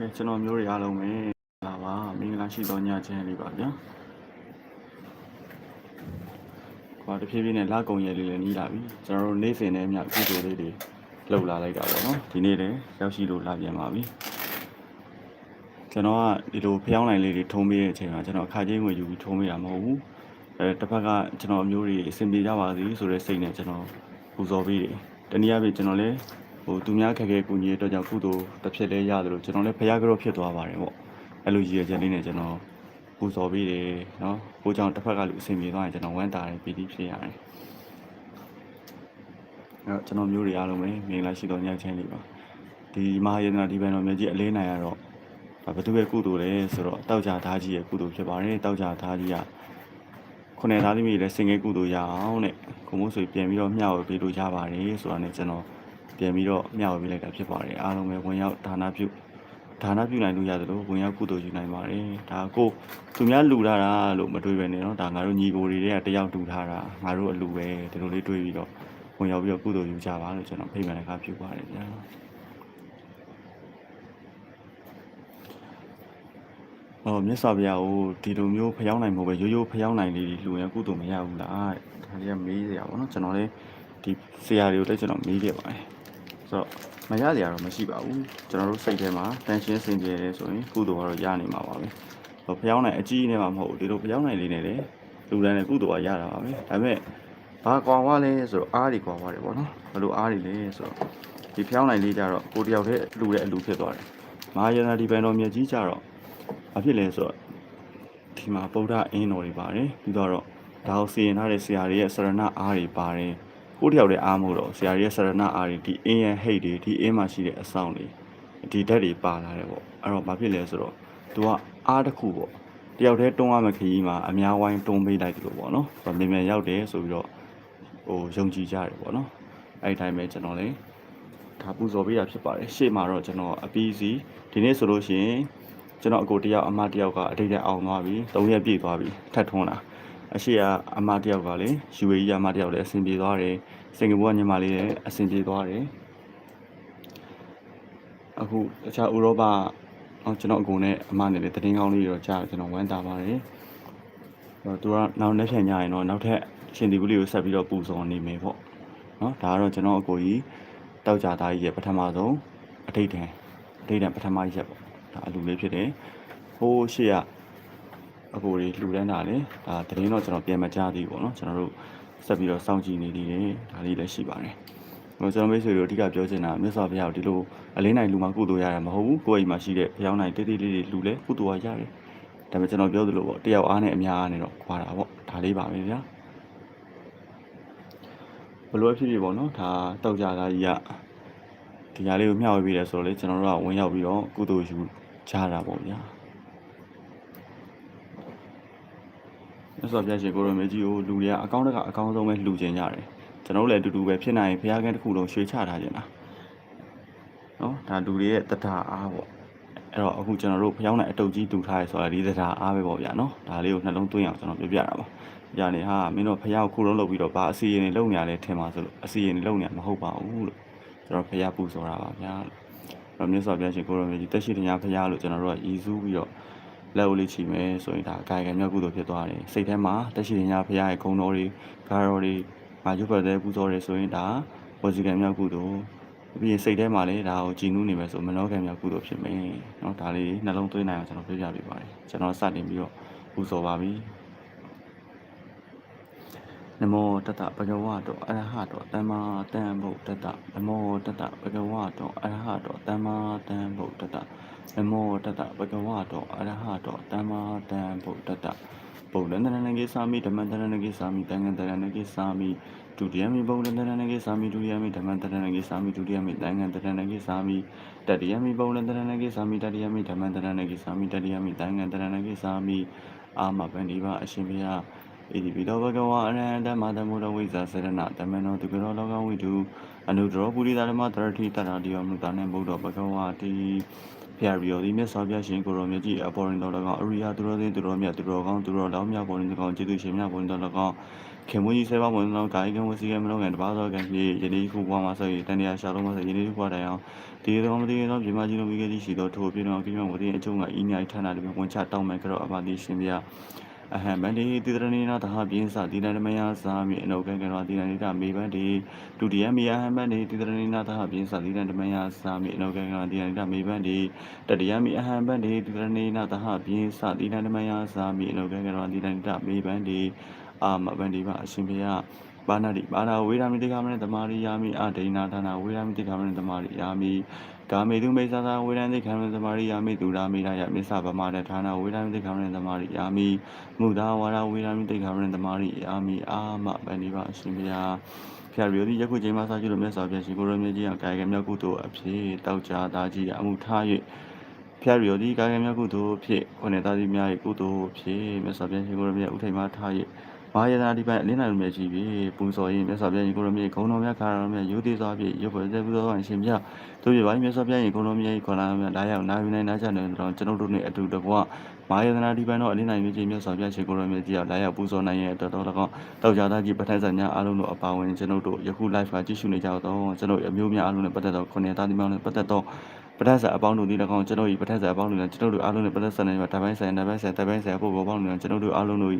ကဲကျွန်တော်မျိုးတွေအားလုံးပဲလာပါမင်္ဂလာရှိသောညချမ်းလေးပါဗျာခွာတဖြည်းဖြည်းနဲ့လာကုံရဲလေးလည်းနီးလာပြီကျွန်တော်တို့နေ့စဉ်နဲ့အမျှကုသိုလ်လေးတွေလှုပ်လာလိုက်တာပေါ့နော်ဒီနေ့လည်းရောက်ရှိလို့လာပြန်ပါပြီကျွန်တော်ကဒီလိုဖျောင်းနိုင်လေးတွေထုံးပေးတဲ့အချိန်မှာကျွန်တော်အခါချင်းဝင်ယူပြီးထုံးပေးတာမဟုတ်ဘူးအဲတစ်ဖက်ကကျွန်တော်အမျိုးတွေအဆင်ပြေကြပါစေဆိုတဲ့စိတ်နဲ့ကျွန်တော်ပူဇော်ပေးတယ်တနည်းအားဖြင့်ကျွန်တော်လည်းဟို သူများခက်ခဲကူညီတဲ့အတွက်ကြောင့်ကုသိုလ်တစ်ဖြစ်လဲရတယ်လို့ကျွန်တော်လည်းဖျားကြောဖြစ်သွားပါတယ်ပေါ့အဲ့လိုရည်ရွယ်ချက်လေးနဲ့ကျွန်တော်ပူဇော်ပေးတယ်နော်ကိုကြောင့်တစ်ဖက်ကလူအဆင်ပြေသွားရင်ကျွန်တော်ဝမ်းတာတယ်ပီတိဖြစ်ရတယ်အဲ့တော့ကျွန်တော်မျိုးတွေအားလုံးပဲမင်္ဂလာရှိတော်ညချမ်းလေးပါဒီမဟာယန္တနာဒီဘန်တော်မြတ်ကြီးအလေးနိုင်ရတော့ဒါဘယ်သူရဲ့ကုသိုလ်လဲဆိုတော့တောက်ကြသားကြီးရဲ့ကုသိုလ်ဖြစ်ပါတယ်တောက်ကြသားကြီးကခုနှစ်သားသမီးတွေလည်းစင်ငယ်ကုသိုလ်ရအောင်တဲ့ခုမို့ဆိုပြန်ပြီးတော့မျှဝေပေးလို့ရပါတယ်ဆိုတာနဲ့ကျွန်တော် ပြန်ပြီးတော့မျှဝေပေးလိုက်တာဖြစ်ပါတယ်အားလုံးပဲဝင်ရောက်ဒါနပြုဒါနပြုနိုင်လို့ရတယ်လို့ဝင်ရောက်ကုသိုလ်ယူနိုင်ပါတယ်ဒါကိုသူများလူထားတာလို့မတွေးပဲနဲ့နော်ဒါငါတို့ညီကိုတွေကတယောက်တူထားတာငါတို့အလူပဲဒီလိုလေးတွေးပြီးတော့ဝင်ရောက်ပြီးတော့ကုသိုလ်ယူကြပါလို့ကျွန်တော်ဖိတ်မှန်တကားပြုပါတယ်ဗျာအော်မြတ်စွာဘုရားကိုဒီလိုမျိုးဖျောင်းနိုင်မှုပဲရိုးရိုးဖျောင်းနိုင်လေးလှူရင်ကုသိုလ်မရဘူးလားဒါလေးကမေးစရာပေါ့နော်ကျွန်တော်လည်းဒီဆရာတွေကိုလည်းကျွန်တော်မေးခဲ့ပါတယ် ဆိုတော့မရစရာတော့မရှိပါဘူးကျွန်တော်တို့စိတ်ထဲမှာတန်ရှင်းစင်ကြယ်တယ်ဆိုရင်ကုသိုလ်ကတော့ရနေမှာပါပဲဟိုဖျောင်းနိုင်အကြီးနဲ့မှမဟုတ်ဘူးဒီလိုဖျောင်းနိုင်လေးနဲ့လေလူတိုင်းနဲ့ကုသိုလ်ကရတာပါပဲဒါပေမဲ့ဘာကွာဝလဲဆိုတော့အားတွေကွာဝတယ်ပေါ့နော်ဘယ်လိုအားတွေလဲဆိုတော့ဒီဖျောင်းနိုင်လေးကြတော့ကိုတယောက်တည်းလူတဲ့အလူဖြစ်သွားတယ်မဟာယန္တာဒီပန်တော်မြတ်ကြီးကြတော့ဘာဖြစ်လဲဆိုတော့ဒီမှာဗုဒ္ဓအင်းတော်တွေပါတယ်ပြီးတော့ဒါကိုစီရင်ထားတဲ့ဆရာတွေရဲ့စရဏအားတွေပါတယ် ကိုယ့်တယောက်တည်းအားမို့တော့ဆရာကြီးရဲ့ဆရဏအားတွေဒီအင်းရဲ့ဟိတ်တွေဒီအင်းမှာရှိတဲ့အဆောင်တွေဒီဓာတ်တွေပါလာတယ်ပေါ့အဲ့တော့ဘာဖြစ်လဲဆိုတော့ तू ကအားတစ်ခုပေါ့တယောက်တည်းတွန်းရမယ့်ခရီးမှာအများဝိုင်းတွန်းပေးလိုက်တယ်လို့ပေါ့နော်ဆိုတော့မြန်မြန်ရောက်တယ်ဆိုပြီးတော့ဟိုယုံကြည်ကြတယ်ပေါ့နော်အဲ့ဒီတိုင်းပဲကျွန်တော်လည်းဒါပူဇော်ပေးတာဖြစ်ပါတယ်ရှေ့မှာတော့ကျွန်တော်အပီးစီဒီနေ့ဆိုလို့ရှိရင်ကျွန်တော်အကိုတယောက်အမတယောက်က အတိတ်နဲ့အောင်သွားပြီ၃ရက်ပြည့်သွားပြီထပ်ထွန်းလာ အရှိကအမတယောက်ကလေ UAE အမတယောက်လည်းအဆင်ပြေသွားတယ်စင်ကာပူကညီမလေးလည်းအဆင်ပြေသွားတယ်အခုတခြားဥရောပအော်ကျွန်တော်အကုန်နဲ့အမနဲ့လည်းတည်င်းကောင်းလေးတော့ကြားကျွန်တော်ဝမ်းသာပါတယ်တော့သူကနောက်နေ့ဖြန်ညရင်တော့နောက်ထပ်ရှင်ဒီဘူးလေးကိုဆက်ပြီးတော့ပူဇော်နေမယ်ပေါ့နော်ဒါကတော့ကျွန်တော်အကိုကြီးတောက်ကြသားကြီးရဲ့ပထမဆုံးအထိတ်တန်အထိတ်တန်ပထမရက်ပေါ့ဒါအလူလေးဖြစ်တယ်ဟိုးရှေ့က အကိုတွေလှူဒန်းတာလေဒါတရင်တော့ကျွန်တော်ပြန်မကြသေးဘူးပေါ့နော်ကျွန်တော်တို့ဆက်ပြီးတော့စောင့်ကြည့်နေသေးတယ်ဒါလေးလည်းရှိပါတယ်ဟိုကျွန်တော်မိတ်ဆွေတို့အဓိကပြောချင်တာမြတ်စွာဘုရားကိုဒီလိုအလင်းနိုင်လူမှကုသိုလ်ရတယ်မဟုတ်ဘူးကိုယ့်အိမ်မှာရှိတဲ့ဘုရားနိုင်တေးသေးလေးတွေလှူလဲကုသိုလ်ရရတယ်ဒါပေမဲ့ကျွန်တော်ပြောသလိုပေါ့တယောက်အားနဲ့အများအားနဲ့တော့ခွာတာပေါ့ဒါလေးပါပဲဗျာဘလို့ဖြစ်ဖြစ်ပေါ့နော်ဒါတောက်ကြတာကြီးကဒီညာလေးကိုမျှဝေပေးတယ်ဆိုတော့လေကျွန်တော်တို့ကဝင်ရောက်ပြီးတော့ကုသိုလ်ယူကြတာပေါ့ဗျာ မြတ်စွာဘုရားရှင်ကိုရမေကြီးကိုလူတွေကအကောင်းတကအကောင်းဆုံးပဲလှူခြင်းကြတယ်ကျွန်တော်တို့လည်းအတူတူပဲဖြစ်နိုင်ရင်ဘုရားကန်းတစ်ခုလုံးရွှေချထားခြင်းလားနော်ဒါလူတွေရဲ့တထအားပေါ့အဲ့တော့အခုကျွန်တော်တို့ဖျောင်းတဲ့အတုပ်ကြီးတူထားရဆိုတာဒီတထအားပဲပေါ့ဗျာနော်ဒါလေးကိုနှလုံးသွင်းအောင်ကျွန်တော်ပြပြတာပါကြာနေဟာမင်းတို့ဖျောင်းခုလုံးလုပ်ပြီးတော့ဘာအစီရင်တွေလုပ်နေရလဲထင်ပါဆိုလို့အစီရင်တွေလုပ်နေရမဟုတ်ပါဘူးလို့ကျွန်တော်ဖျားပူဆိုတာပါဗျာလို့အဲ့တော့မြတ်စွာဘုရားရှင်ကိုရမေကြီးတက်ရှိတရားဖျားလို့ကျွန်တော်တို့ကရည်စူးပြီးတော့ လက်ဦးလေးချီမယ်ဆိုရင်ဒါအကာယကံမြောက်ကုသိုလ်ဖြစ်သွားတယ်စိတ်ထဲမှာတက်ရှိညာဖရာရဲ့ဂုဏ်တော်တွေဂါတော်တွေမာရွတ်ပတ်တဲ့ပူဇော်တယ်ဆိုရင်ဒါဝစီကံမြောက်ကုသိုလ်ပြီးရင်စိတ်ထဲမှာလည်းဒါကိုကြည်နူးနေမယ်ဆိုမနောကံမြောက်ကုသိုလ်ဖြစ်မယ်เนาะဒါလေးနှလုံးသွင်းနိုင်အောင်ကျွန်တော်ပြပြပေးပါတယ်ကျွန်တော်စတင်ပြီးတော့ပူဇော်ပါပြီနမောတတဗဂဝတောအရဟတောသမ္မာတံဗုဒ္ဓတနမောတတဗဂဝတောအရဟတောသမ္မာတံဗုဒ္ဓတ နမောတတဗကဝတောအရဟတောတမ္မာတံဗုဒ္ဓတဗုဒ္ဓံတရဏဂေသာမိဓမ္မံတရဏဂေသာမိတံဃံတရဏဂေသာမိဒုတိယမိဗုဒ္ဓံတရဏဂေသာမိဒုတိယမိဓမ္မံတရဏဂေသာမိဒုတိယမိတံဃံတရဏဂေသာမိတတိယမိဗုဒ္ဓံတရဏဂေသာမိတတိယမိဓမ္မံတရဏဂေသာမိတတိယမိတံဃံတရဏဂေသာမိအာမဗန္ဒီပါအရှင်ဘုရားဣတိပိတောဘဂဝါအရဟံဓမ္မသမုဒ္ဒဝိဇ္ဇာစရဏတမနောသူကရောလောကဝိတုအနုတ္တရောပုရိသဓမ္မတရတိတရတိယောမုတ္တနံဗုဒ္ဓဘဂဝါတိ ဖျာရီယောဒီမြတ်စွာဘုရားရှင်ကိုရောမြတ်ကြီးအပေါ်ရင်တော်၎င်းအရိယာသူတော်စင်သူတော်မြတ်သူတော်ကောင်းသူတော်လောင်းမြတ်ပေါ်ရင်တော်ကောင်းကျေးဇူးရှင်မြတ်ပေါ်ရင်တော်၎င်းခင်မွေးကြီးဆဲပါပေါ်ရင်တော်ကာယကံဝစီကံမလုံးကံတပါးသောကံဖြင့်ယနေ့ခုဘဝမှာဆက်ရတန်တရားရှာလုံးမှာဆက်ယနေ့ခုဘဝတိုင်အောင်ဒီတော်မတိသောပြမကြီးတို့မိခဲ့သည်ရှိသောထိုပြင်းတော်ကိမဝတိအကျုံးကအင်းညာဌာနတွေဝင်ချတောင်းမယ်ကြောအပါတိရှင်ဗျာ အဟံမန္တိတိတရဏိနာသဟပြင်းစတိနရမယသာမိအနုကံကရောတိနနိတမေပန္တိဒုတိယမိယဟံမန္တိတိတရဏိနာသဟပြင်းစတိနရမယသာမိအနုကံကရောတိနနိတမေပန္တိတတိယမိအဟံမန္တိတိတရဏိနာသဟပြင်းစတိနရမယသာမိအနုကံကရောတိနနိတမေပန္တိအာမပန္တိပါအရှင်ဘုရားပါဏတိပါဏဝေရမိတိကမနတမာရိယာမိအဒိနာဌာနဝေရမိတိကမနတမာရိယာမိ ကာမေတုမေသသာဝေရမိတိကမနတမာရိယာမိဒုရာမိရာယမစ္ဆဗမရဌာနဝေရမိတိကမနတမာရိယာမိမုဒ္ဒဝါရဝေရမိတိတ်ခါရဏသမารိအာမိအာမဗန္ဒီပါအရှင်ဘုရားဖျာရီယဒီယခုချိန်မှာစာကြည့်လို့မြတ်စွာဘုရားရှင်ကိုရမြတ်ကြီးအောင်ကာယကံမြောက်ကုသိုလ်အဖြစ်တောက်ကြသားကြီးအမှုထား၍ဖျာရီယဒီကာယကံမြောက်ကုသိုလ်အဖြစ်ခொနဲ့သားကြီးများ၏ကုသိုလ်အဖြစ်မြတ်စွာဘုရားရှင်ကိုရမြတ်ဥထိန်မှာထား၍ မာယနာဒီပိုင်အလင်းနိုင်မြတ်ကြီးပြီပူဇော်ရင်မြတ်စွာဘုရားရှင်ကိုရမြတ်ဂုဏ်တော်မြတ်ခါတော်မြတ်ယူသေးစွာဖြင့်ရုပ်ပေါ်သက်ပူဇော်အရှင်ဘုရားတို့ပြပါမြတ်စွာဘုရားရှင်ဂုဏ်တော်မြတ်ခေါ်လာမြတ်လာရောက်နာယူနိုင်နာကြတယ်တော့ကျွန်ုပ်တို့နဲ့အတူတကွမာယသနာဒီပန်တော့အလင်းနိုင်မြင့်မြတ်စွာဘုရားရှင်ကိုရောမြတ်ကြီးအောင်လာရောက်ပူဇော်နိုင်ရဲ့အတွက်တော်တော်တောက်ကြသားကြီးပဋ္ဌာန်းဆန်များအားလုံးတို့အပါဝင်ကျွန်ုပ်တို့ယခု live မှာကြည့်ရှုနေကြတော့ကျွန်တော်အမျိုးများအားလုံးနဲ့ပတ်သက်တော့ခုနှစ်သားသမီးများနဲ့ပတ်သက်တော့ပဋ္ဌာန်းဆန်အပေါင်းတို့ဒီ၎င်းကျွန်တော်ဤပဋ္ဌာန်းဆန်အပေါင်းတို့နဲ့ကျွန်တော်တို့အားလုံးနဲ့ပတ်သက်ဆန်နေမှာတပိုင်းဆိုင်တပိုင်းဆိုင်တပိုင်းဆိုင်အဖို့ဘောပေါင်းတို့ကျွန်တော်တို့အားလုံးတို့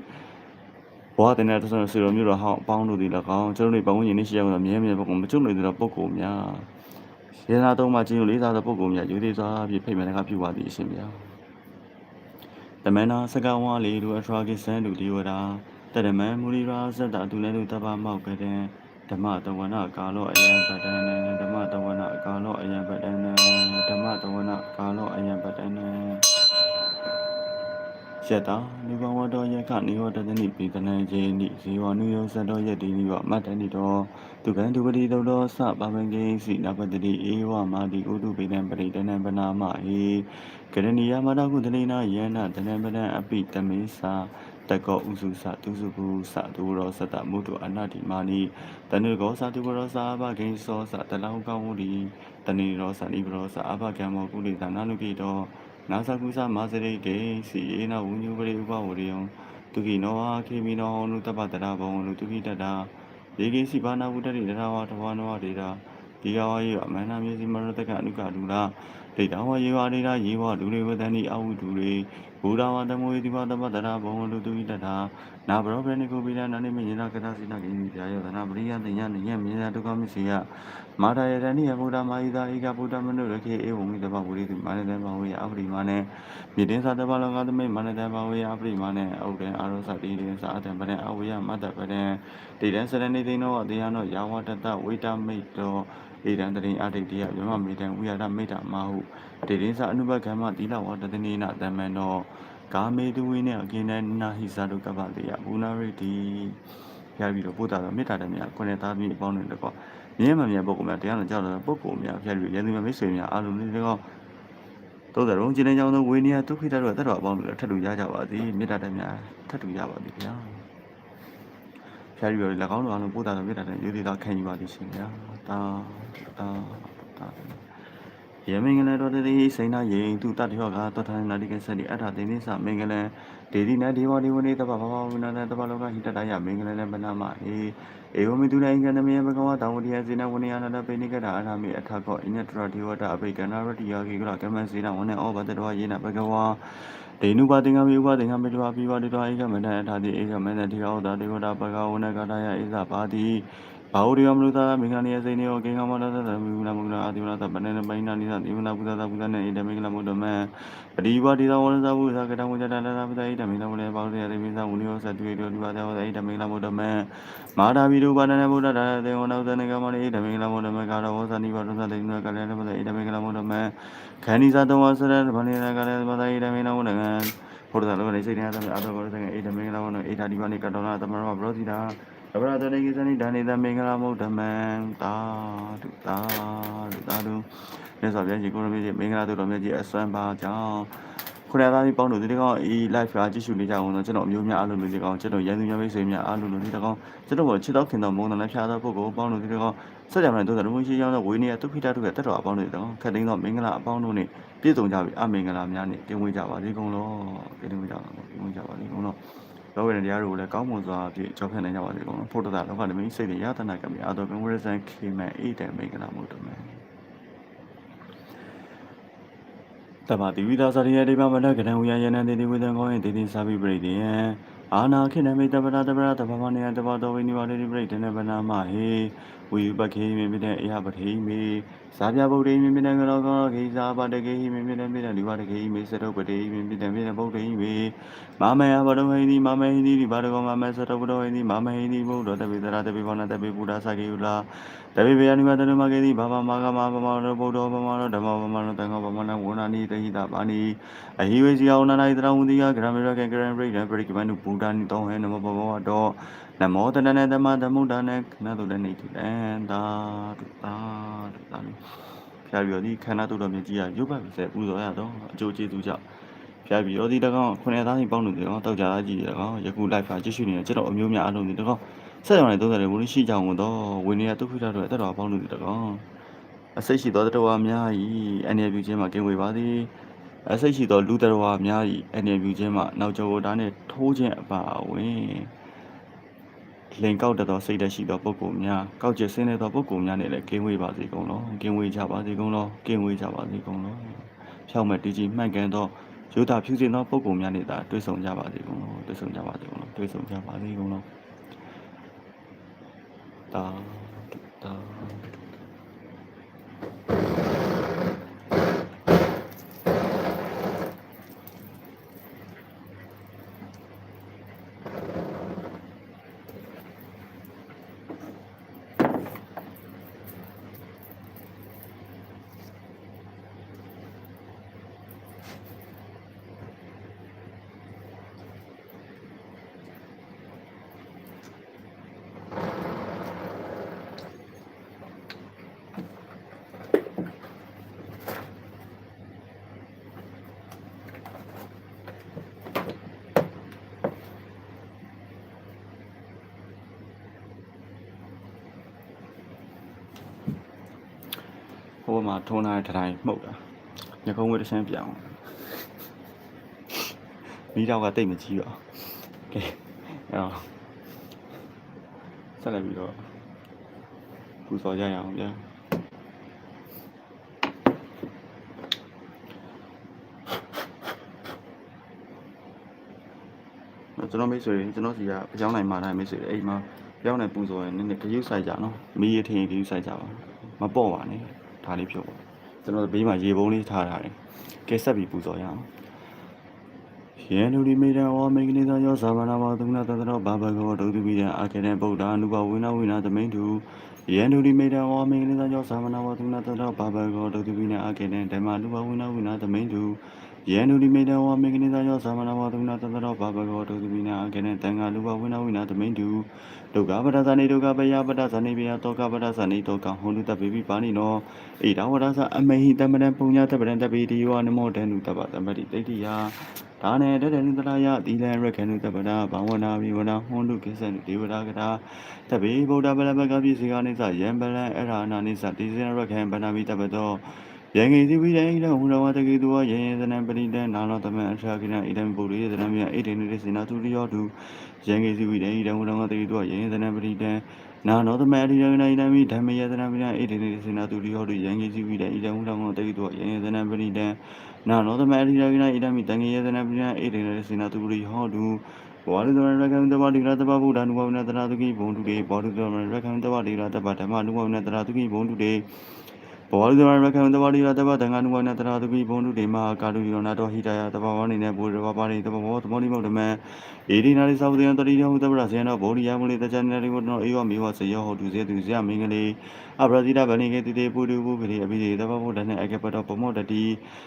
ဘဝတင်တဲ့ဆန်စီရောမျိုးတော်ဟောင်းအပေါင်းတို့ဒီ၎င်းကျွန်တော်တို့ပတ်ဝန်းကျင်နေရှိရမှာမြဲမြဲပုံမကျွတ်နေတဲ့ပုံကိုများရေသာသုံးမှာကျင်းလို့လေးစားတဲ့ပုံကိုများယူသေးစွာဖြင့်ဖိတ်မယ်ကပြုပါသည်အရှင်ဗျာတမနာစကဝါလီတို့အထွာကိစံတို့ဒီဝရာတရမန်မူလီရာဇတအတူလည်းတို့တပမောက်ကတဲ့ဓမ္မတဝနာကာလောအယံပတနံဓမ္မတဝနာကာလောအယံပတနံဓမ္မတဝနာကာလောအယံပတနံ ယတနိဘဝတောယခနိဝတတနိပိတနံယေနိဇေဝနုယောဇတောယတိနိဝမတ္တနိတောဒုက္ခံဒုပတိတုတောသပပံကိစီနပတတိဧဝမာတိဥတုပိတံပရိတနံပနာမဟေကရဏီယမတကုသလိနာယေနတနံပဒံအပိတမေသာတကောဥစုစတုစုကုသတုရောစတမုတုအနာတိမာနိတနုကောသတုရောစာဘဂိသောသတလောကောဝုရိတနိရောသနိဘရောသအဘကံမောကုလိသနာနုကိတော နာသကုသမာစရိကေစီယေနဝုညုပရိဥပဝရိယံတုကိနောဟာခေမိနောဟောနုတပတရာဘောနုတုကိတတာယေကိစီဘာနာဝုတတိတရာဝတဝနောဒေတာဒီကဝါယေအမန္နာမြေစီမရတကအနုကဒုလာဒိဋ္ဌဝယေဝဒေတာယေဝဒုရေဝတန်ဤအဝုဒုရေဘုရားဝတမောဒီဘာတပတရာဘောနုတုကိတတာနာဘရောပနိကိုပိဒနာနိမေညနာကတာစိနာကိမိပြာယောသနာပရိယတညနိယမြေနာဒုက္ခမစ္စယ မာတာယတနိယဘုဒ္ဓမာဟိတာဧကဘုဒ္ဓမနုရခေဧဝံမိတပဝိရိတိမာနတံဘာဝေယအပရိမာနေမြေတင်းသာတပလောကသမိမာနတံဘာဝေယအပရိမာနေဩဒေအာရောသတိတေသာအတံပဒံအဝေယမတ္တပဒံတိတံစရဏိသိနောတရားနောယာဝတတဝိတမိတ်တောဣဒံတရိအဋိတယမြမမေတံဝိရဒမိတ္တမဟုတေရိသအနုဘကမ္မသီလဝတတနိနတမ္မနောကာမေတုဝိနေအကိနေနာဟိဇာတုကပ္ပတေယဘူနာရိတိဖျားပြီးတော့ပို့တာတော့မေတ္တာတည်းများကိုယ်နဲ့သားသမီးအပေါင်းတွေတကော မြဲမမြဲပုဂ္ဂိုလ်များတရားတော်ကြောက်တဲ့ပုဂ္ဂိုလ်များဖျားပြီးရန်သူများမိတ်ဆွေများအားလုံးလေးတကောသို့တော်ကျင်းနေကြောင်းသောဝိနည်းဒုက္ခိတတို့တတ်တော်အပေါင်းတွေထပ်တူရကြပါသည်မေတ္တာတည်းများထပ်တူရပါသည်ဗျာဖျားပြီးတော့၎င်းတို့အားလုံးပို့တာတော့မေတ္တာတည်းရိုသေသာခံယူပါသည်ရှင်ဗျာတာတာတာယမင်္ဂလတော်တည်းစိန်နာယေသူတတ္တယောကသတ္ထနာတိကသတိအထာတိနိသမင်္ဂလဒေဒီနဒေဝဒေဝနေတပဘဘဝိနာတပလောကဟိတတယမင်္ဂလလည်းမနာမဟေ ဧဝမိတုနိုင်ကနမေဘဂဝတာဝတိယစေနဝနိယနာတပိနိကတာအထာမိအထကောအညတရဒေဝတာအဘိကနာရတိယောဂိကရကမစေနဝနေဩဘတတော်ယေနဘဂဝဒေနုပါတင်္ဂမေဥပတင်္ဂမေတဝပိဝတေတောဧကမတအထာတိဧကမတတိယောတာဒေဝတာဘဂဝနကတာယဧသပါတိ ဘာဝရိယမလူသာမင်္ဂလာနေစိနေယောကေကမလာသသမီဝနာမုနာအာတိဝနာသပနေနပိနာနိသတိဝနာပုသသာပုသနေဣဒမေကလမုဒ္ဓမံပတိဝတိသာဝရဇဝုသကတဝဇတလာသာပတိဣဒမေနဝလေဘောရိယရေမိသဝုနိယောသတုေတောဒီဝသေဝဣဒမေကလမုဒ္ဓမံမာတာဘိရုပါဒနေဗုဒ္ဓတာတေဝနာသနေကမနိဣဒမေကလမုဒ္ဓမံကာရဝသနိဘောသတိနကလည်းပတိဣဒမေကလမုဒ္ဓမံခန္ဒီသတဝဆရဗနေနကလည်းပတိဣဒမေနဝုဒကံဘုရားလောကနေစိတ်ထဲသမီအာတော်ကောသင်ဣဒမေကလမုဒ္ဓဣဒာဒီဝနိကတောနာသမရမဘရောတိတာ အဘရတနေကိသနိဒါနေသမင်္ဂလာမုဒ္ဓမံတာတုတာတုတာတုမြတ်စွာဘုရားရှင်ကိုရမကြီးမင်္ဂလာတို့တော်မြတ်ကြီးအစွမ်းပါကြောင်းဖခုနကသားလေးပေါင်းလို့ဒီကောင်အေး live ကကြည့်ရှုနေကြအောင်တော့ကျွန်တော်အမျိုးများအားလုံးလို့ဒီကောင်ကျွန်တော်ရန်သူများမိတ်ဆွေများအားလုံးလို့ဒီကောင်ကျွန်တော်ချစ်တော့ခင်တော်မုန်းတော်နဲ့ဖျားသောပုဂ္ဂိုလ်ပေါင်းလို့ဒီကောင်ဆက်ကြမယ်တို့တော်ရှိရောက်တော့ဝေနေရတုခိတတုရဲ့တက်တော်အပေါင်းတို့ဒီကောင်ခက်သိန်းသောမင်္ဂလာအပေါင်းတို့နဲ့ပြည့်စုံကြပြီအမင်္ဂလာများနဲ့ကင်းဝေးကြပါစေကုန်လောကင်းဝေးကြပါစေကင်းဝေးကြပါစေကုန်လော လောကရဲ့တရားတွေကိုလည်းကောင်းမွန်စွာဖြင့်ကြောက်ဖက်နိုင်ကြပါစေကုန်လောဖို့တတာလောကဓမ္မစိတ်တွေရတနာကမြအာတော်ကံဝရဇန်ခေမန်အေးတယ်မင်္ဂလာမှုတော်မယ်တမတိဝိသာသရိယဒိဗမနကတံဝိယယနံတေတိဝိသံကောယတေတိသာပိပရိတေယံအာနာခိနမိတပရတပရတပမနေယတပတောဝိနိဝါတိပရိတေနဗနာမဟေ ဝိပခေမိမိတေအယပတိမေဇာပြဗုဒ္ဓိမိမိတေကရောကောခိဇာပတကေဟိမိမိတေမိတေဒီဝတကေဟိမိစရုပတိမိမိတေမိတေဗုဒ္ဓိမေမမေယဗဒဝိနိမမေဟိနိဒီဘာတကောမမေစရုပတောဝိနိမမေဟိနိဗုဒ္ဓတပိတရတပိဘောနတပိပုဒ္ဓသကေယုလာတပိပယနိမတနမကေတိဘာဘာမာဂမဗမောရဗုဒ္ဓဗမောရဓမ္မဗမောရတံဃဗမောနဝဏနိတဟိတပါဏိအဟိဝေစီယောနာနာဣတရဝုတိယဂရမေရကေဂရံပရိဒံပရိကမနုဘူဒာနိတောဟေနမောဘဘောတော နမောတနနေသမသမုဒ္ဒနေခဏတုလည်းနေတိလန်တာတုတာတုတာနိဖျားပြီးတော့ဒီခန္ဓာတုတော်မြင့်ကြီးကရုပ်ပတ်ပြီးစေပူဇော်ရတော့အကျိုးကျေးဇူးကြောင့်ဖျားပြီးတော့ဒီတကောင်ခုနှစ်သားကြီးပေါင်းလို့ဒီကောင်တောက်ကြသားကြီးတကောင်ယခု live ကကြည့်ရှုနေတဲ့ကျွန်တော်အမျိုးများအားလုံးဒီတကောင်ဆက်ရောင်နေသုံးတယ်ဘုန်းရှိကြအောင်တော့ဝိနည်းတုခိတတို့အသက်တော်ပေါင်းလို့ဒီတကောင်အစိတ်ရှိသောတတော်အများကြီးအနေပြုခြင်းမှာကင်းဝေပါသည်အစိတ်ရှိသောလူတော်ဝါများ၏အနေပြုခြင်းမှနောက်ကျော်ဝတာနှင့်ထိုးခြင်းအပါအဝင် လင်ကောက်တတ်သောစိတ်ဓာတ်ရှိသောပုဂ္ဂိုလ်များကောက်ကျဆင်းနေသောပုဂ္ဂိုလ်များနှင့်လည်းကင်းဝေးပါစေကုန်လောကင်းဝေးကြပါစေကုန်လောကင်းဝေးကြပါစေကုန်လောဖြောင့်မတ်တည်ကြည်မှန်ကန်သောယောတာဖြူစင်သောပုဂ္ဂိုလ်များနှင့်သာတွေ့ဆုံကြပါစေကုန်လောတွေ့ဆုံကြပါစေကုန်လောတွေ့ဆုံကြပါစေကုန်လောတာတာ ဟို မှာထုံးထားတဲ့ထိုင်မှုတ်တာညကုံးဝဲတစ်ဆန်းပြောင်းမိတော့ကတိတ်မကြီးတော့ကဲအဲ့တော့ဆက်လက်ပြီးတော့ပူဇော်ကြရအောင်ဗျာကျွန်တော်မိတ်ဆွေကျွန်တော်စီကပြောင်းနိုင်မှာတိုင်းမိတ်ဆွေအိမ်မှာပြောင်းနိုင်ပူဇော်ရင်နည်းနည်းဂရုစိုက်ကြနော်မီးရထင်းဂရုစိုက်ကြပါမပေါ့ပါနဲ့ ဒါလေးဖြုတ်ပါကျွန်တော်ဘေးမှာရေပုံးလေးထားထားတယ်ကဲဆက်ပြီးပူဇော်ရအောင်ယေနုရိမေတံဝါမေကနိသယောဇာဗနာမောသုဏတတရောဘာဘဂဝဒုတိပိတံအာခေနဗုဒ္ဓအနုဘဝိနဝိနာသမိန်တုယေနုရိမေတံဝါမေကနိသယောဇာဗနာမောသုဏတတရောဘာဘဂဝဒုတိပိတံအာခေနဓမ္မအနုဘဝိနဝိနာသမိန်တု ယေနုရိမေတံဝါမေကနိသယောဇာဗနာမောသုဏတတရောဘာဘဂဝဒုတိပိတံအာခေနတံဃာလူဘဝိနဝိနာသမိန်တုဒုက္ခပတ္တဇာနိဒုက္ခပယပတ္တဇာနိပယတောကပတ္တဇာနိတောကဟောတုတပိပိပါဏိနောဣဒဝရသအမေဟိတမရံပုညတပရံတပိတိယောနမောတနုတပသမတိတိတိယဒါနဲ့တတနုတရာယသီလံရခေနုတပဒဘာဝနာဝိဝနာဟွန်တုကိစ္စနုဒေဝရာကတာတပိဗုဒ္ဓဗလဘကပိစေကနိစ္စယံပလံအရာနာနိစ္စတိစေရခေဗနာမိတပတော ယံငေတိဝိတံဣဒံဟူရဝတကေတုဝယေယေသနံပရိတံနာလောတမံအထာကိနံဣဒံဗုဒ္ဓေသနံမြဣဒိနိစေနာသူရိယောတုယံငေတိဝိတံဣဒံဟူရဝတကေတုဝယေယေသနံပရိတံနာနောတမံအရိယကနဣဒံမိဓမ္မယသနံပိနံဣဒိနိစေနာသူရိယောတုယံငေတိဝိတံဣဒံဟူရဝတကေတုဝယေယေသနံပရိတံနာနောသမအရိယာကိနာဣဒမိတံငေယသနာပိနဣဒေနစေနာသူရိဟောတုဘောရိသမရကံတပတိရတပဗုဒ္ဓ ानु ဘဝနတရာတုကိဘုံတုတေဘောရိသမရကံတပတိရတပဓမ္မ ानु ဘဝနတရာတုကိဘုံတုတေ ဘောရိသမရကံတပတိရတပသံဃာ ानु ဘဝနတရာတုကိဘုံတုတေမဟာကာတုယောနာတောဟိတယတပဝနိနေဘောရပပါရိတပဘောသမောနိမုဒ္ဓမံဣဒိနာရိသဝတယံတတိယဟုတပရဇေနောဘောရိယမုလိတဇဏရိဝတ္တနောဧဝမေဝစေယောဟောတုစေတုဇယမင်္ဂလေအပရဇိတဗဏိကေတိတေပုရိပုပရိအဘိဒေတပဗုဒ္ဓနေအကေပတောပမောတတိ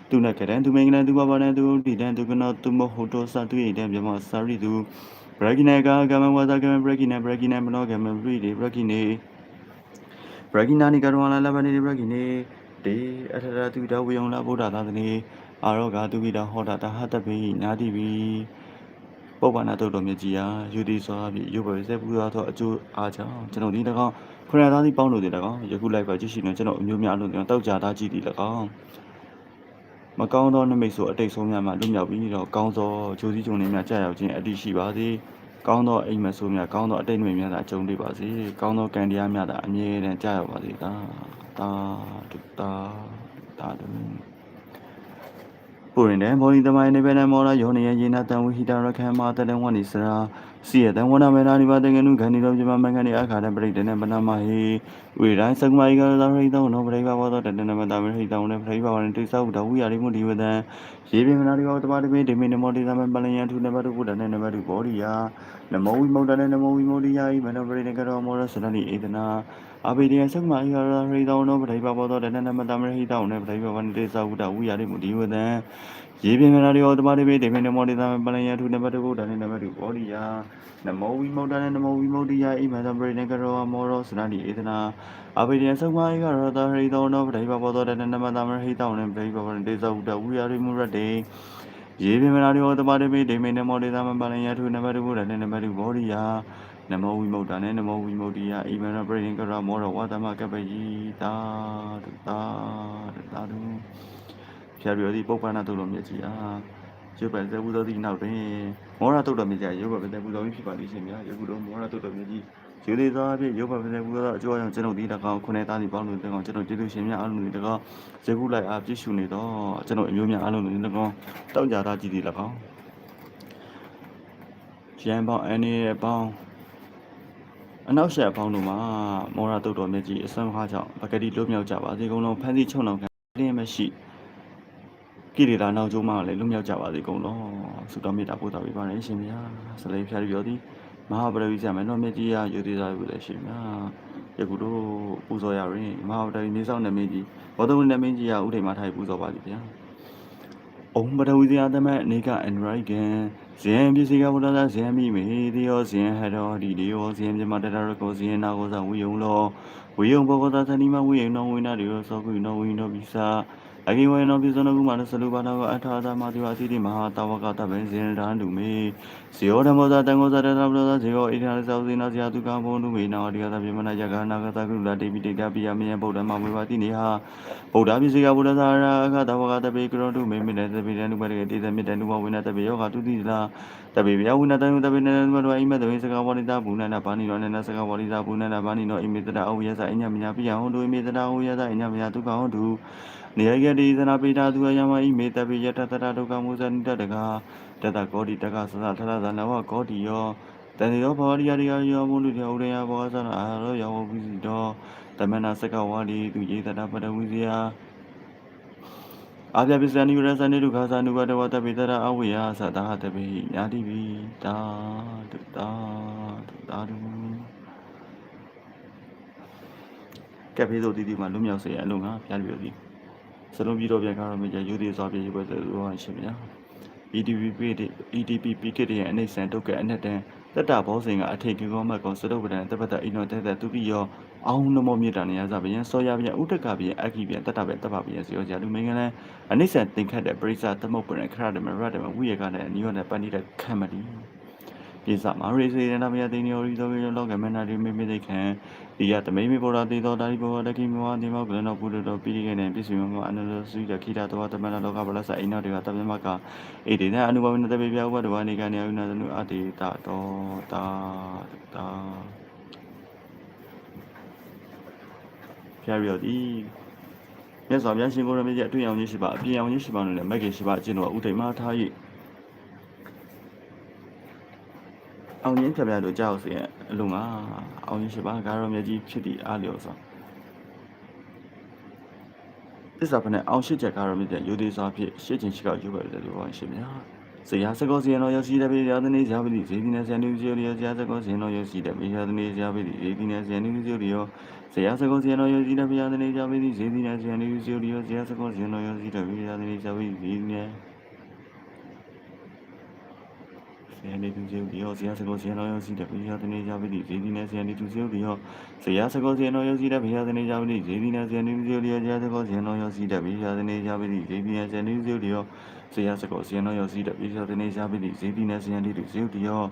သူနကရံသူမင်္ဂလံသူဘဝနံသူတိတံသူကနောသူမဟုတ်တောသသူဣတံမြမောစာရိတုဘရကိနေကာကမဝါဒကမဘရကိနေဘရကိနေမနောကမပရိတိဘရကိနေ ဘရကိနာနိကရောလာလဘနေဘရကိနေတေအထရတုဒဝေယံလာဗုဒ္ဓသာသနေအာရောဂါသူပိတာဟောတာတဟတပိညာတိပိပုပ္ပနာတုတ်တော်မြတ်ကြီးအားယူသည်စွာဖြင့်ရုပ်ပဲစေပူသောသောအကျိုးအားကြောင့်ကျွန်တော်ဒီ၎င်းခရသားသည်ပေါင်းလို့ဒီ၎င်းယခုလိုက်ပါကြည့်ရှိနေကျွန်တော်အမျိုးများအလုံးတောက်ကြသားကြည့်သည်၎င်းမကောင်းသောနမိတ်ဆိုအတိတ်ဆုံးများမှလွတ်မြောက်ပြီးတော့ကောင်းသောဂျိုးစည်းဂျုံတွေများကြာရောက်ခြင်းအတ္တိရှိပါစေ ကောင်းသောအိမ်မဆိုးများကောင်းသောအတိတ်တွေများသာအကျုံးတွေပါစေကောင်းသောကံတရားများသာအမြဲတမ်းကြာရောက်ပါစေသာတာတုတာတာတုပုရိန္ဒေမောနိတမိုင်းနေဗေနမောရာယောနိယယေနတံဝိဟိတရခေမာတတံဝနိစရာ စီယတံဝနမေနာနိပါတကနုခဏိရောပြမမင်္ဂနိအခါတပရိဒေနပနမဟိဝိရိုင်းသကမိုင်ကသာရိတောနောပရိဘဘောတတနမတမဟိတောနေပရိဘဝနတိသောဒဝိယရိမုဒီဝတံယေပိမနာရိဘောတပတပိဒေမိနမောတိသမပလယံထုနဘတုဘုဒ္ဓနေနဘတုဘောရိယာနမောဝိမုဒ္ဒနေနမောဝိမုဒ္ဒိယဣမနပရိဒေကရောမောရစနနိဧတနာအဘိဒေယသကမိုင်ကသာရိတောနောပရိဘဘောတတနမတမဟိတောနေပရိဘဝနတိသောဒဝိယရိမုဒီဝတံ ရေပြင်းမနာရောတမတိပိတေမေနမောတိသမပလယထုနဘတကုဒာနေနဘတုဘောရိယာနမောဝိမုဒ္ဒနေနမောဝိမုဒ္ဒိယဣမံသပရိနေကရောမောရောစနတိဧတနာအဘိဒေယသုမာဧကရောတဟရိတောနောပတိဘဘောတောတနနမသမဟိတောနေပတိဘဘောတေဇဝုတဝိယရိမုရတေရေပြင်းမနာရောတမတိပိတေမေနမောတိသမပလယထုနဘတကုဒာနေနဘတုဘောရိယာနမောဝိမုဒ္ဒနေနမောဝိမုဒ္ဒိယဣမံသပရိနေကရောမောရောဝါသမကပယိတာတုတာတာတု ဖြာပြောသည့်ပုပ္ပန္နတုတ်တော်မြတ်ကြီးအားရုပ်ပံသက်ပူသောသည့်နောက်တွင်မောရတုတ်တော်မြတ်ကြီးရုပ်ပံသက်ပူသောဖြစ်ပါလိမ့်ရှင်များယခုတော့မောရတုတ်တော်မြတ်ကြီးယူသေးသောအဖြစ်ရုပ်ပံသက်ပူသောအကျိုးအကြောင်းကျွန်ုပ်ဒီတကောင်ခုနှစ်သားစီပေါင်းလို့တကောင်ကျွန်တော်ကျေးဇူးရှင်များအားလုံးဒီတကောင်ဇေကုလိုက်အားပြည့်စုံနေတော့ကျွန်တော်အမျိုးများအားလုံးဒီတကောင်တောက်ကြတာကြည်ဒီတကောင်ကျန်ပေါင်းအနေရဲ့ပေါင်းအနောက်ရှက်ပေါင်းတို့မှာမောရတုတ်တော်မြတ်ကြီးအစမ်းခါကြောင့်ပကတိလွတ်မြောက်ကြပါစေကုန်လုံးဖန်စီချုံအောင်ခံလင်းမရှိ ကိရိတာနောက်ကျုံးမှလည်းလွတ်မြောက်ကြပါစေကုန်လောဆုတောင်းမေတ္တာပို့တော်ပေးပါရရှင်ဗျာဆလေးဖြာပြောသည်မဟာပရိဝိဇ္ဇမနောမြတ်ကြီးရာယုတိသာပြုလည်းရှင်ဗျာယခုတို့ပူဇော်ရရင်မဟာပရိနေဆောင်နမင်းကြီးဘောဓဝိနမင်းကြီးရာဥထိတ်မှာထိုင်ပူဇော်ပါလိဗျာဩပထဝီဇာသမအနေကအန်ရိုက်ကန်ဇယံပစ္စည်းကဘုရားဇယံမိမေဒီယောဇယံဟရောဒီဒီယောဇယံမြမတတရကောဇယံနာကောဇဝိယုံလောဝိယုံဘောဂတာသတိမဝိယုံနောဝိနာဒီယောသောကုနောဝိနောပိစာ အကိဝေနောပိဇနကုမာနစလုဘာနာကအထာသမတိဝအတိတိမဟာတဝကတပင်ဇင်ရန်တုမေဇေယောဓမ္မောဇတံဃောဇတတဘလောဇေယောဣဒနာသောဇေနာဇာတုကံဘုံတုမေနာဝတိကသပြေမနာယကနာကသကုလတေပိတေတပိယမေယဗုဒ္ဓမဝေဝတိနေဟာဗုဒ္ဓပိစိကဗုဒ္ဓသာရအခတဝကတပေကရောတုမေမေတတပေတနုပတေတေသမေတနုဘဝိနတပေယောဂတုတိလာတပေဗျာဝိနတယုတပေနနုဘဝအိမေတပေစကဝရိတာဘုနနာဘာနိရောနနစကဝရိတာဘုနနာဘာနိနောအိမေတရာဩယသအညမညာပိယဟောတုအိမေတရာဩယသအညမညာဒုက္ခဟောတု နေရကတိသနာပိတာသူယမဣမေတပိယတတရဒုက္ခမုဇနိတတကတတကောတိတကသသထရသနဝကောတိယောတန်ရောဘောရိယရိယယောမုလူတေဥရယဘောဇနာအာရောယောပိစီတောတမနာစကဝါဒီသူယေတတပတဝိဇယအာပြပစ္စနိဝရဇနိဒုက္ခသနုဘတဝတပိတရအဝိယသတဟတပိညာတိပိတာတုတာတုတာတုကဲဖေးတို့တီတီမှာလွတ်မြောက်စေရအလုံးငါဖျားပြပြီ စလုံးပြီးတော့ပြန်ကားရမယ်ကြယူသေးစွာပြည့်ရွယ်တဲ့လောရှင်ဗျာ EDP ပြည့် EDP ပြီးခဲ့တဲ့အနိစ္စံဒုက္ခအနတ္တတတဘောဇင်ကအထေကေကောမတ်ကောစတုပဒံတပတ္တအိနောတတသူပိယောအောင်းနမောမြေတာနေရသဗျံစောရဗျံဥတကဗျံအခိဗျံတတဗျံတပဗျံစေယောဇာလူမင်္ဂလံအနိစ္စံသင်္ခတ်တဲ့ပရိစ္ဆသမုတ်ပရံခရတမရတမဝိယကနဲ့နိယောနဲ့ပဏိတခံမတိ ပိစမာရိစေနမယတိညောရိသောကေလောကမနာတိမေမေသိခံဒီယတမိမေဘောရာတိသောတာရိဘောတကိမေဝတိမောကလနောပုရတောပိရိကေနပစ္စည်းမောအနလောစုရခိတာတောတမနာလောကပလဆအိနောတေကတပမကဣတိနအနုဘဝနတပေပြဥပဒဝနေကနေယုနာသနုအတေတာတောတာတာဖျားပြောသည်မြတ်စွာဘုရားရှင်ကိုရမေကြီးအတွေ့အောင်ကြီးရှိပါအပြင်အောင်ကြီးရှိပါလို့လည်းမဂ္ဂင်ရှိပါအကျင့်တော်ဥဒိမထား၍ အောင်ကြီးဖြတ်ပြလို့ကြောက်စီရဲ့အလုံးကအောင်ကြီးရှိပါကာရောမြတ်ကြီးဖြစ်သည့်အားလျော်စွာသစ္စာဖနဲ့အောင်ရှိချက်ကာရောမြတ်ရဲ့ယူသေးစွာဖြင့်ရှစ်ချင်းရှိကောက်ယူပါလေလို့ဟောရှင်များဇေယစကောဇေနောယောစီတပိယာသနေဇာပိတိဇေတိနေဇန်နုဇေယောဇေယစကောဇေနောယောစီတပိယာသနေဇာပိတိဇေတိနေဇန်နုဇေယောဇေယစကောဇေနောယောစီတပိယာသနေဇာပိတိဇေတိနေဇန်နုဇေယောဇေယစကောဇေနောယောစီတပိယာသနေဇာပိတိဇေတိနေ ရာနေသူစေဦးဒီရောဆရာစကောဆရာတော်ရောက်စီတဲ့ဘုရားတနေကြပြီဇေဒီနဲ့ဆရာနေသူစေဦးဒီရောဆရာစကောဆရာတော်ရောက်စီတဲ့ဘုရားတနေကြပြီဇေဒီနဲ့ဆရာနေသူစေဦးဒီရောဆရာစကောဆရာတော်ရောက်စီတဲ့ဘုရားတနေကြပြီဇေဒီနဲ့ဆရာနေသူစေဦးဒီရောဆရာစကောဆရာတော်ရောက်စီတဲ့ဘုရားတနေကြပြီဇေဒီနဲ့ဆရာနေသူစေဦးဒီရော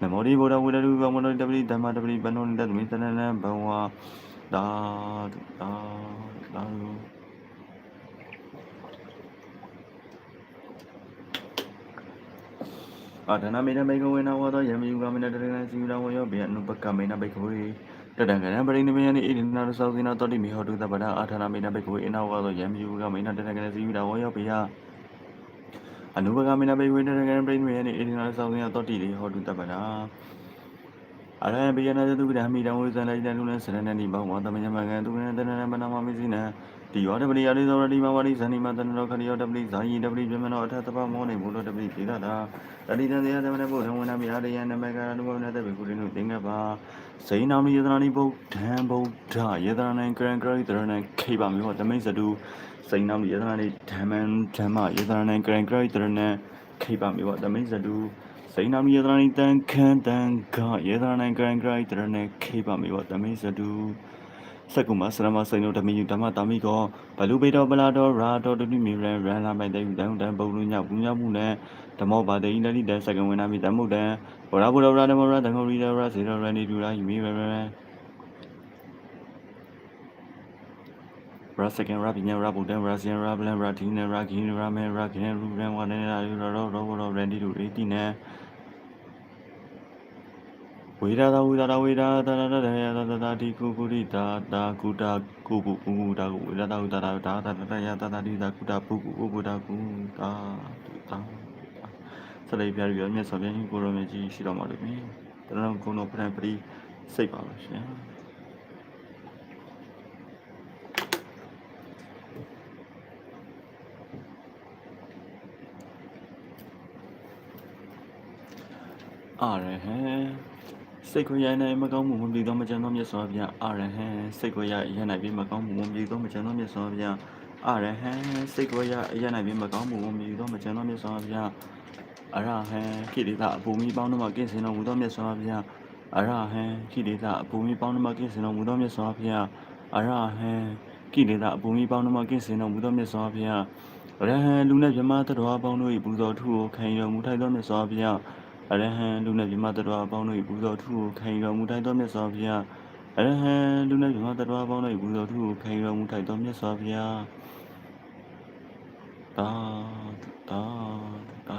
နမောဒီဗုဒ္ဓဝိတ္တုဘမောတပိဓမ္မတပိပန္နောတတမိတနနဘဝသာသာသာ အာဒနာမေနမေကဝေနဝါသောယမယုကမေနတရဏစီဝရဝယောဘေအနုပကမေနဘိကဝေတတံကရံပရိနိဗ္ဗာန်ဣရိနာရသောဇိနာတောတိမိဟောတုတပဒအာထာနာမေနဘိကဝေအနဝါသောယမယုကမေနတတံကရစီဝရဝယောဘေယအနုပကမေနဘိကဝေတတံကရံပရိနိဗ္ဗာန်ဣရိနာရသောဇိနာတောတိလေဟောတုတပဒအရဟံပိယနာသုဗ္ဗဓမ္မိတံဝိဇ္ဇာလိုက်တံလူနစရဏတိဘောဝတမညမကံသူနတနနမနမမိစိန တိယောတပရိယရိသောရတိမဝရိဇဏိမတနရောခရိယောတပရိဇာယိတပရိပြမနောအထသပမောနေဘုလောတပရိသေရတာတတိတံသေယသမဏဘုဒ္ဓဝနမိအာရယနမကရဏုဘဝနတဘေကုရိနုသင်္ကပါစိဏာမိယတနာနိဗုဒ္ဓံဗုဒ္ဓယေတနာနံကရံကရိတရဏံခေပါမေဟောတမိတ်စတုစိဏာမိယတနာနိဓမ္မံဓမ္မယေတနာနံကရံကရိတရဏံခေပါမေဟောတမိတ်စတုစိဏာမိယတနာနိတံခံတံခယေတနာနံကရံကရိတရဏံခေပါမေဟောတမိတ်စတု စကုမဆရမစိန်တို့ဓမီယဓမ္မတာမိကောဘလူပေတော်ပလာတော်ရာတော်တုမီရန်ရန်လာမိုင်တဲ့ယူတန်တန်ပုံလို့ညဘူးညမှုနဲ့ဓမ္မောပါတေဣန္ဒိတစကဝေနာမိတမုတ်တံဘောရဘောရဓမ္မရတံခောရီရရစေရရန်ဒီဒူရာယမီရရန်ရစကန်ရပညာရဗုဒ္ဓရစီယရဗလန်ရတီနရဂိနရမေရခင်ရူရန်ဝနေရရရောရောရောရန်ဒီဒူအေတီနဲ့ ဝေဒတာဝေဒတာဝေဒတာတာတာယတာတာတိကုကုရိတာတာကုတာကုကုကုကုတာကုဝေဒတာဝေဒတာတာတာတာယတာတာတိတာကုတာပုကုကုကုတာကုတာတာစလေးပြရမြတ်စွာဘုရားကိုရောမြတ်ကြီးရှိတော်မှာလို့ပြီတရဏဂုဏတော်ပရံပရိစိတ်ပါလို့ရှင်အာရဟံ စိတ်ကိုရိုင်းနိုင်မကောင်းမှုမပြီးသောမကျန်သောမြတ်စွာဘုရားအာရဟံစိတ်ကိုရရနိုင်ပြီးမကောင်းမှုမပြီးသောမကျန်သောမြတ်စွာဘုရားအာရဟံစိတ်ကိုရရနိုင်ပြီးမကောင်းမှုမပြီးသောမကျန်သောမြတ်စွာဘုရားအရဟံခိတိတာအပူမီပေါင်းတို့မှကင်းစင်တော်မူသောမြတ်စွာဘုရားအရဟံခိတိတာအပူမီပေါင်းတို့မှကင်းစင်တော်မူသောမြတ်စွာဘုရားအရဟံခိတိတာအပူမီပေါင်းတို့မှကင်းစင်တော်မူသောမြတ်စွာဘုရားအရဟံလူနဲ့မြမတတော်ပေါင်းတို့၏ပူဇော်ထုကိုခံတော်မူထိုက်သောမြတ်စွာဘုရား အရဟံလူနဲ့မြမတတော်အပေါင်းတို့၏ပူဇော်ထုကိုခံယူတော်မူထိုက်သောမြတ်စွာဘုရားအရဟံလူနဲ့မြမတတော်အပေါင်းတို့၏ပူဇော်ထုကိုခံယူတော်မူထိုက်သောမြတ်စွာဘုရားသာသာသာ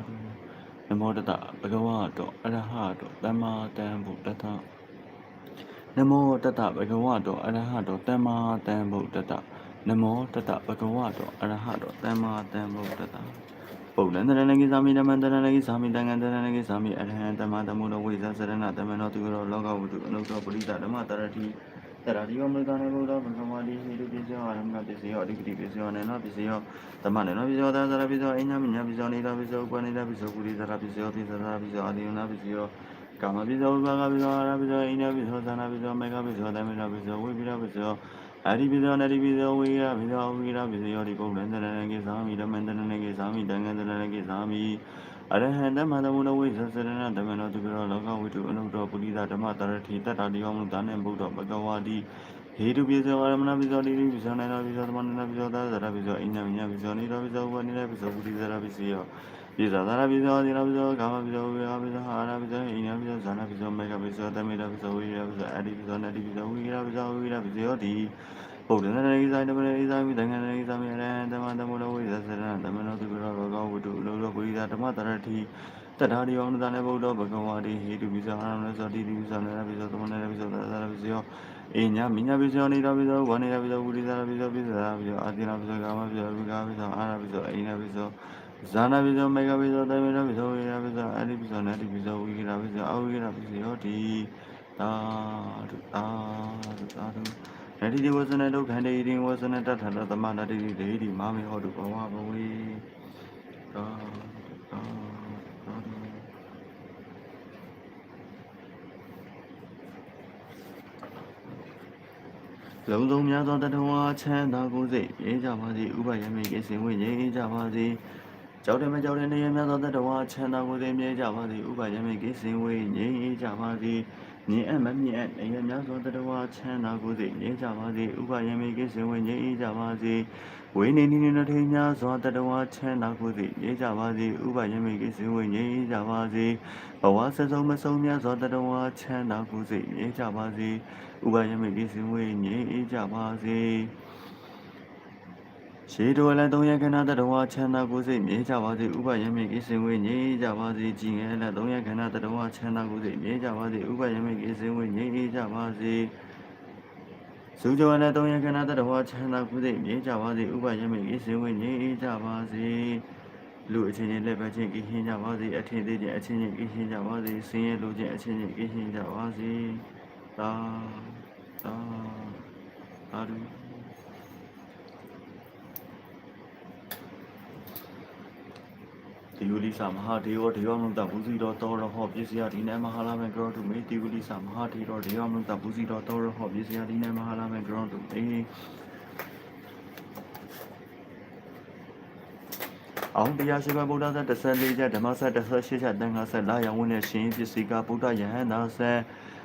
နမောတတဘဂဝတောအရဟတောသမ္မာတံဗုဒ္ဓတနမောတတဘဂဝတောအရဟတောသမ္မာတံဗုဒ္ဓတနမောတတဘဂဝတောအရဟတောသမ္မာတံဗုဒ္ဓတ ပုဒ္ဒံတရဏဂိသာမိဓမ္မံတရဏဂိသာမိတံငံတရဏဂိသာမိအရဟံတမတမုဒဝိဇ္ဇစရဏတမနောသူရောလောကဝတ္ထုအနုတ္တပရိသဓမ္မတရတိတရတိဝမရတနေဘုဒ္ဓဘဂဝါတိဟိတုပိစ္ဆောအရမဏပိစ္ဆောအဓိပတိပိစ္ဆောနေနောပိစ္ဆောသမနေနောပိစ္ဆောသာသရပိစ္ဆောအညမညပိစ္ဆောနေတောပိစ္ဆောဥပနိဒပိစ္ဆောပုရိသရပိစ္ဆောပိစ္ဆာပိစ္ဆောအာဒီယနာပိစ္ဆောကာမပိစ္ဆောဥပါကပိစ္ဆောအာရပိစ္ဆောအိန္ဒပိစ္ဆောသနာပိစ္ဆောမေဃပိစ္ဆောသမဏပိစ္ဆောဝိပိရပိစ္ဆော အရိပိဇောနရိပိဇောဝိရပိဇောဝိရပိဇောဒီပုဒ္ဒံတရဏကိသာမိဓမ္မံတရဏကိသာမိတံဃံတရဏကိသာမိအရဟံတမတမုနဝိသစရဏဓမ္မနောသူရောလောကဝိတုအနုတ္တပုရိသဓမ္မတရတိတတ္တာဒီဝမုဒါနေဘုဒ္ဓဘဂဝါတိဟေတုပိဇောအရမဏပိဇောတိပိဇောနေနောပိဇောသမဏပိဇောသာသရပိဇောအိညာမညာပိဇောနေနောပိဇောဝနိရပိဇောပုရိသရပိဇေယော ပိဇာသရပိဇောဒီနောပိဇောကာမပိဇောဝိရပိဇောဟာရပိဇောအိညာပိဇောဇာနာပိဇောမေဃပိဇောတမေရပိဇောဝိရပိဇောအရိပိဇောနတိပိဇောဝိရပိဇောဝိရပိဇေယောတိဗုဒ္ဓနာရိဇာတမရိဇာမိတံဃာရိဇာမိရဟံဓမ္မတမလောဝိဇာစရဏဓမ္မနောသူရောရောဂဝတ္တုလောလောပုရိသဓမ္မတရတိတထာရိယောနုတနေဗုဒ္ဓဘဂဝါတိဟိတုပိဇာဟရမဏသောတိတိပိဇာနရပိဇောသမနရပိဇောသရပိဇောအိညာမိညာပိဇောနေရပိဇောဝနေရပိဇောဝိရိဇာပိဇောပိဇာပိဇောအာတိနာပိဇောကာမပိဇောဝိကာပိဇောအာရပိဇောအိညာပိဇော ဇာနာပိဇောမေဃပိဇောတမေရပိဇောဝိရပိဇောအရိပိဇောနတိပိဇောဝိကိရပိဇောအဝိကိရပိဇောတိသာဓုသာဓုသာဓုနတိတိဝဇနဒုက္ခန္တေဣဝဇနတထရသမနတိတိဒေတိမာမေဟောတုဘဝဘဝေသာသာသာလုံးစုံများသောတထဝါချမ်းသာကိုယ်စိတ်ပြေးကြပါစေဥပယမေကိစင်ဝိငြိမ်းကြပါစေ ကြောက်တယ်မကြောက်တဲ့နေရာများသောတတဝါချမ်းသာကိုယ်သိမြဲကြပါစေဥပါယမိတ်ကိစင်ဝေးငြိမ်းအေးကြပါစေမြင်အပ်မမြင်အပ်နေရာများသောတတဝါချမ်းသာကိုယ်သိမြဲကြပါစေဥပါယမိတ်ကိစင်ဝေးငြိမ်းအေးကြပါစေဝိနေနေနေထိန်များစွာတတဝါချမ်းသာကိုယ်သိမြဲကြပါစေဥပါယမိတ်ကိစင်ဝေးငြိမ်းအေးကြပါစေဘဝဆက်ဆုံးမဆုံးများစွာတတဝါချမ်းသာကိုယ်သိမြဲကြပါစေဥပါယမိတ်ကိစင်ဝေးငြိမ်းအေးကြပါစေ ရှေတော်လည်းသုံးရခဏတတဝါချမ်းသာကိုယ်စိတ်မြဲကြပါစေဥပယမိတ်ကိစင်ဝေငြိမ်းကြပါစေကြည်ငယ်လည်းသုံးရခဏတတဝါချမ်းသာကိုယ်စိတ်မြဲကြပါစေဥပယမိတ်ကိစင်ဝေငြိမ်းကြပါစေစုကျော်လည်းသုံးရခဏတတဝါချမ်းသာကိုယ်စိတ်မြဲကြပါစေဥပယမိတ်ကိစင်ဝေငြိမ်းကြပါစေလူအချင်းချင်းလက်ပတ်ချင်းကိရှင်းကြပါစေအထင်သေးချင်းအချင်းချင်းကိရှင်းကြပါစေဆင်းရဲလူချင်းအချင်းချင်းကိရှင်းကြပါစေသာသာသာဓု ဒီဝလိသမဟာဒေဝဒေဝမနုတဘူဇီတော်တော်ရဟောပစ္စယဒီနမဟာလာမေကရောတုမေဒီဝလိသမဟာဒေတော်ဒေဝမနုတဘူဇီတော်တော်ရဟောပစ္စယဒီနမဟာလာမေကရောတုမေအောင်တရားရှိခိုးဗုဒ္ဓဆက်14ချက်ဓမ္မဆက်18ချက်တန်ခါဆက်လာရောင်ဝင်တဲ့ရှင်ပစ္စည်းကဗုဒ္ဓယဟန္တာဆက်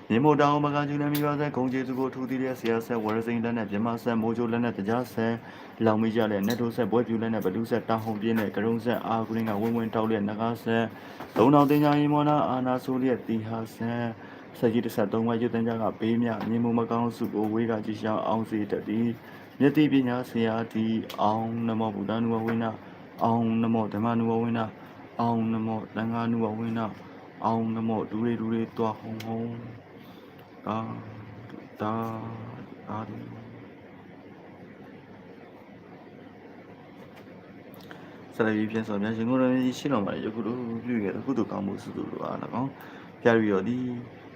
မြေမို့တောင်မကကျူလည်းမိပါဆက်ဂုံကျေစုကိုထူတည်တဲ့ဆရာဆက်ဝရစိန်လက်နဲ့မြမဆက်မိုးချိုလက်နဲ့တရားဆက်လောင်မိကြတဲ့နတ်တို့ဆက်ဘွဲပြူလက်နဲ့ဘဒုဆက်တောင်ဟုန်ပြင်းတဲ့ကရုံဆက်အာကုရင်းကဝင်းဝင်းတောက်တဲ့နဂါဆက်သုံးတော်တင်ညာရင်မောနာအာနာဆိုးတဲ့တီဟာဆက်ဆက်ကြီးတစ်ဆက်သုံးဝါရွတ်တန်းကြကပေးမြမြေမို့မကောင်းစုကိုဝေးကကြည်ရှောင်းအောင်စေတတ်သည်မြတ်တိပညာဆရာတီအောင်နမောဗုဒ္ဓနုဝဝိနာအောင်နမောဓမ္မနုဝဝိနာအောင်နမောတန်ခါနုဝဝိနာအောင်နမောဒူရီဒူရီတွားဟုံဟုံ တာတာအာဒီဆရာကြီးပြန်ဆောင်များရှင်ကိုယ်တော်ကြီးရှင်းတော်မှာယခုတို့ပြုခဲ့တဲ့ကုသိုလ်ကောင်းမှုစုစုတို့အား၎င်းဖျားပြီးတော့ဒီ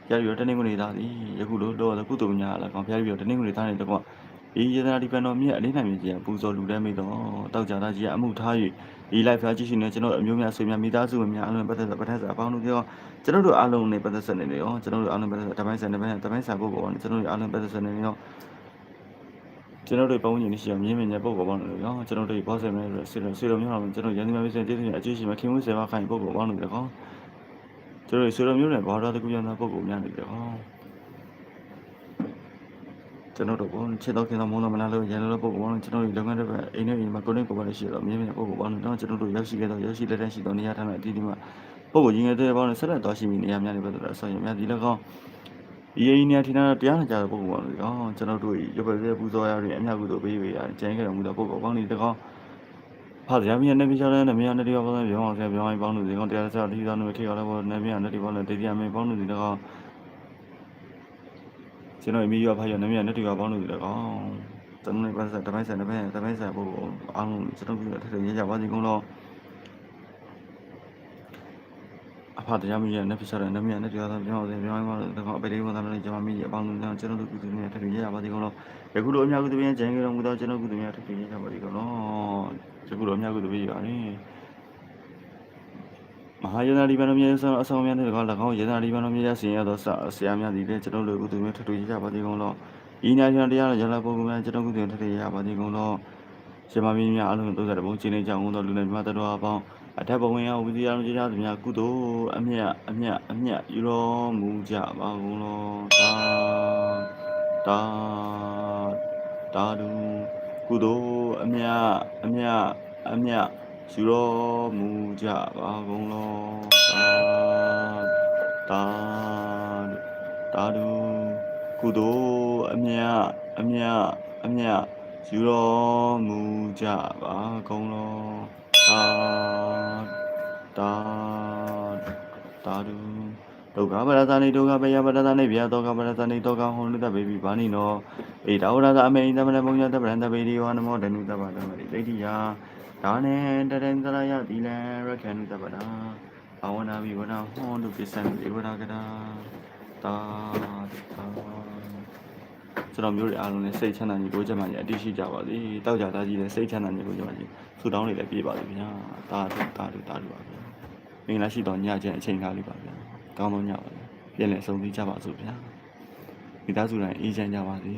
ဖျားပြီးတော့တနင်္ဂနွေသားဒီယခုတို့တော့ကုသိုလ်များ၎င်းဖျားပြီးတော့တနင်္ဂနွေသားနေတော့ ဒီယတနာဒီပန်တော်မြတ်အလေးနိုင်မြကြီးပူဇော်လူတန်းမိတော့တောက်ကြသားကြီးအမှုထား၍ဒီ live ဖျားကြည့်ရှင်နေကျွန်တော်အမျိုးများဆွေများမိသားစုများအလုံးပတ်သက်ပတ်သက်စာအပေါင်းတို့ပြောကျွန်တော်တို့အားလုံးနဲ့ပတ်သက်ဆက်နေတယ်ရောကျွန်တော်တို့အားလုံးပတ်သက်တပိုင်းဆက်နေပိုင်းတပိုင်းစာပုဂ္ဂိုလ်နဲ့ကျွန်တော်တို့အားလုံးပတ်သက်ဆက်နေတယ်ရောကျွန်တော်တို့ပုံညင်ရှိအောင်မြင်းမြင်တဲ့ပုဂ္ဂိုလ်ပေါင်းလို့ရောကျွန်တော်တို့ဘောဆယ်မဲ့ဆေဆေတော်မျိုးအောင်ကျွန်တော်ရန်သူများပြည့်စုံတည်တဲ့အကျိုးရှိမှခင်မွေးဆယ်ပါခိုင်ပုဂ္ဂိုလ်ပေါင်းလို့ရောကျွန်တော်ဆေတော်မျိုးနဲ့ဘာသာတကူရနာပုဂ္ဂိုလ်များနေတယ်ရော ကျွန်တော်တို့ဘောချစ်တော့ခင်တော့မုန်းတော့မလားလို့ရန်လို့ပုဂ္ဂိုလ်ပေါင်းလို့ကျွန်တော်တို့လုပ်ငန်းတွေပဲအိမ်နဲ့အိမ်မှာကိုယ်နဲ့ကိုယ်ပါလို့ရှိတော့မြင်းမြင်ပုဂ္ဂိုလ်ပေါင်းလို့တော့ကျွန်တော်တို့ရောက်ရှိခဲ့တော့ရောက်ရှိလက်တန်းရှိတော့နေရာထားတဲ့အတီးဒီမှာပုဂ္ဂိုလ်ကြီးငယ်တဲ့ပေါင်းနဲ့ဆက်လက်တော်ရှိမိနေရာများနေပဲဆိုတော့ဆောင်းရများဒီလည်းကောင်းဒီအင်းနေထင်တာတရားနာကြတဲ့ပုဂ္ဂိုလ်ပါလို့ကောကျွန်တော်တို့ရပပြပူဇော်ရရင်အမြတ်ကုသိုလ်ပေးပေးရတယ်ကျန်ခဲ့တော်မူသောပုဂ္ဂိုလ်ပေါင်းဒီတကောဖာတရားမြတ်နေပြချတဲ့နမယနေတရားပေါင်းပြောင်းအောင်ဆရာပြောင်းအောင်ပေါင်းလို့ဒီကောင်တရားစားဒီသားနမထေရလည်းဘောနမယနေတရားပေါင်းလို့တရားမင်းပေါင်းလို့ဒီတ ကောကျွန်တော်အမိရဖာရနမယနေတရားပေါင်းလို့ဒီတကောကျွန်တော်လည်းပတ်သက်တပိုင်းဆိုင်တပိုင်းတပိုင်းဆိုင်ပုဂ္ဂိုလ်အားလုံးကျွန်တော်တို့ထထရရပါစီကုန်တော့အဖတရားမကြီးနဲ့ဖြစ်တဲ့နမရနဲ့တရားသာပြောင်းအောင်ပြောင်းအောင်တော့အပေလေးဝန်သားနဲ့ကျွန်မမကြီးအပေါင်းလုံးကျွန်တော်တို့ကုသများထပ်ပြီးရရပါသေးကုန်တော့ယခုလိုအများကုသများကျန်ကြတော်မူသောကျွန်တော်ကုသများထပ်ပြီးရရပါသေးကုန်တော့ယခုလိုအများကုသပြီးရတယ် မဟာယန္တာဒီပန်တော်မြေဆောအဆောင်များတဲ့ကော၎င်းယန္တာဒီပန်တော်မြေဆင်ရသောဆရာများသည်လည်းကျွန်တော်တို့ကုသများထပ်ပြီးရရပါသေးကုန်တော့ဤနာရှင်တရားရလာပုဂ္ဂိုလ်များကျွန်တော်ကုသထပ်ပြီးရရပါသေးကုန်တော့ရှင်မမင်းများအလုံး30ဘုံချင်းနေကြောင်းသောလူနဲ့မြတ်တော်အပေါင်းအထက်ဘဝင်ရဝိသီယလုံးကြကြသူများကုသိုလ်အမြတ်အမြတ်အမြတ်ယူတော်မူကြပါကုန်လောသာသာသာဓုကုသိုလ်အမြတ်အမြတ်အမြတ် ယူတော်မူကြပါကုန်လောသာသာသာဓုကုသိုလ်အမြတ်အမြတ်အမြတ်ယူတော်မူကြပါကုန်လောတာတာတာဒုဒုက္ခပရသနိဒုက္ခပယပရသနိဗျာဒုက္ခပရသနိဒုက္ခဟောနုတဘေဘိဘာနိနောဧတာဝရသအမေသမနဘုံညတပရံတဘေဒီဝနမောဒနုတပတမရိဒိဋ္ဌိယ ဒါနေတရံတရယတိလံရခေနုတပတာဘာဝနာမိဝနာဟောတုပစ္စံဧဝရကတာတာတာကျွန်တော်မျိုးတွေအားလုံးလည်းစိတ်ချမ်းသာညီကိုကြမှာညီအတိရှိကြပါစေတောက်ကြသားကြီးလည်းစိတ်ချမ်းသာညီကိုကြမှာညီဆူတောင်းနေလည်းပြေးပါလိမ့်ဗျာတာတို့တာတို့တာတို့ပါဗျာမင်္ဂလာရှိတော်ညချင်းအချိန်ကားလေးပါဗျာကောင်းသောညပါဗျာပြန်လည်ဆုံသီးကြပါစို့ဗျာမိသားစုတိုင်းအေးချမ်းကြပါစေ